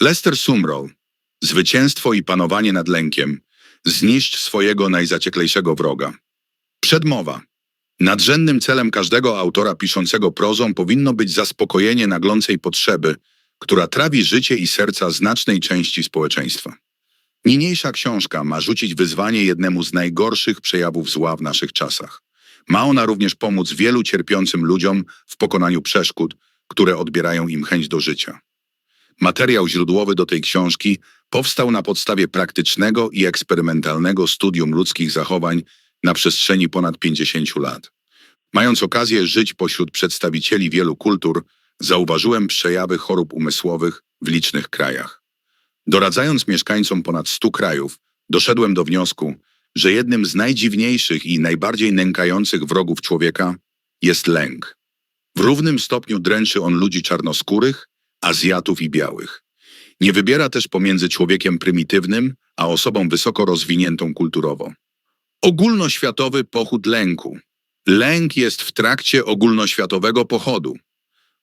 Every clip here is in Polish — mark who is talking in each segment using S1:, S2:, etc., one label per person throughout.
S1: Lester Sumrall. Zwycięstwo i panowanie nad lękiem. Zniszcz swojego najzacieklejszego wroga. Przedmowa. Nadrzędnym celem każdego autora piszącego prozą powinno być zaspokojenie naglącej potrzeby, która trawi życie i serca znacznej części społeczeństwa. Niniejsza książka ma rzucić wyzwanie jednemu z najgorszych przejawów zła w naszych czasach. Ma ona również pomóc wielu cierpiącym ludziom w pokonaniu przeszkód, które odbierają im chęć do życia. Materiał źródłowy do tej książki powstał na podstawie praktycznego i eksperymentalnego studium ludzkich zachowań na przestrzeni ponad 50 lat. Mając okazję żyć pośród przedstawicieli wielu kultur, zauważyłem przejawy chorób umysłowych w licznych krajach. Doradzając mieszkańcom ponad 100 krajów, doszedłem do wniosku, że jednym z najdziwniejszych i najbardziej nękających wrogów człowieka jest lęk. W równym stopniu dręczy on ludzi czarnoskórych, Azjatów i białych. Nie wybiera też pomiędzy człowiekiem prymitywnym, a osobą wysoko rozwiniętą kulturowo. Ogólnoświatowy pochód lęku. Lęk jest w trakcie ogólnoświatowego pochodu.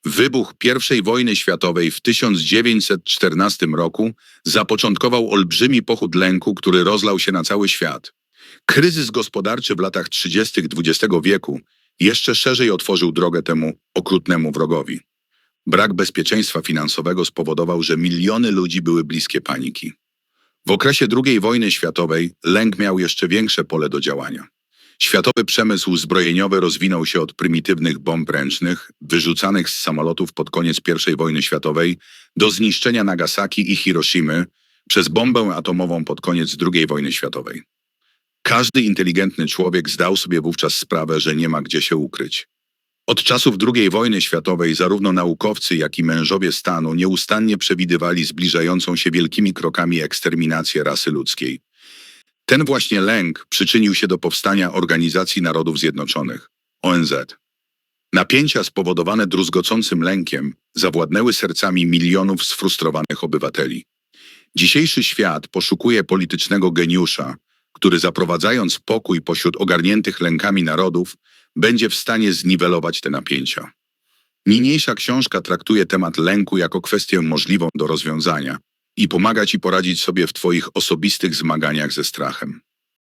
S1: Wybuch I wojny światowej w 1914 roku zapoczątkował olbrzymi pochód lęku, który rozlał się na cały świat. Kryzys gospodarczy w latach 30. XX wieku jeszcze szerzej otworzył drogę temu okrutnemu wrogowi. Brak bezpieczeństwa finansowego spowodował, że miliony ludzi były bliskie paniki. W okresie II wojny światowej lęk miał jeszcze większe pole do działania. Światowy przemysł zbrojeniowy rozwinął się od prymitywnych bomb ręcznych, wyrzucanych z samolotów pod koniec I wojny światowej, do zniszczenia Nagasaki i Hiroshimy przez bombę atomową pod koniec II wojny światowej. Każdy inteligentny człowiek zdał sobie wówczas sprawę, że nie ma gdzie się ukryć. Od czasów II wojny światowej zarówno naukowcy, jak i mężowie stanu nieustannie przewidywali zbliżającą się wielkimi krokami eksterminację rasy ludzkiej. Ten właśnie lęk przyczynił się do powstania Organizacji Narodów Zjednoczonych, ONZ. Napięcia spowodowane druzgocącym lękiem zawładnęły sercami milionów sfrustrowanych obywateli. Dzisiejszy świat poszukuje politycznego geniusza, który zaprowadzając pokój pośród ogarniętych lękami narodów, będzie w stanie zniwelować te napięcia. Niniejsza książka traktuje temat lęku jako kwestię możliwą do rozwiązania i pomaga Ci poradzić sobie w Twoich osobistych zmaganiach ze strachem.